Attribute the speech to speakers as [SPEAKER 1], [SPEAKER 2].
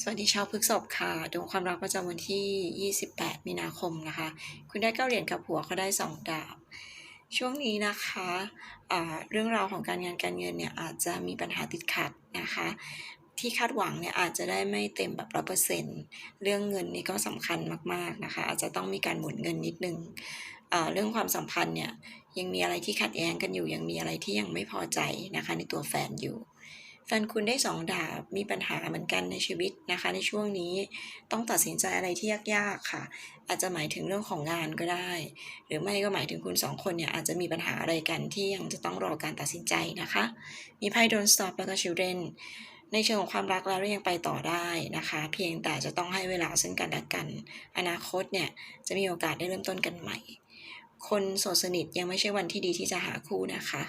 [SPEAKER 1] สวัสดีชาวพฤกษภค่ะดวงความรักประจำวันที่ 28 มีนาคมนะคะ คุณได้เก้าเหรียญกับหัวเขาได้สองดาบ ช่วงนี้นะคะอ่าเรื่องราวของการงานการเงินเนี่ยอาจจะมีปัญหาติดขัดนะคะ ที่คาดหวังเนี่ยอาจจะได้ไม่เต็มแบบร้อเปอร์เซ็นต์เรื่องเงินนี่ก็สำคัญมากๆนะคะ อาจจะต้องมีการหมุนเงินนิดนึงเรื่องความสัมพันธ์เนี่ยยังมีอะไรที่ขัดแย้งกันอยู่ยังมีอะไรที่ยังไม่พอใจนะคะ ในตัวแฟนอยู่ แฟนคุณได้สองดาบมีปัญหาเหมือนกันในชีวิตนะคะ ในช่วงนี้ต้องตัดสินใจอะไรที่ยากๆค่ะ อาจจะหมายถึงเรื่องของงานก็ได้ หรือไม่ก็หมายถึงคุณสองคนเนี่ยอาจจะมีปัญหาอะไรกันที่ยังจะต้องรอการตัดสินใจนะคะ มีไพ่ Don't Stop แล้วก็ Children ในเชิงของความรักแล้วยังไปต่อได้นะคะ เพียงแต่จะต้องให้เวลาซึ่งกันและกัน อนาคตเนี่ยจะมีโอกาสได้เริ่มต้นกันใหม่ คนโสดสนิทยังไม่ใช่วันที่ดีที่จะหาคู่นะคะ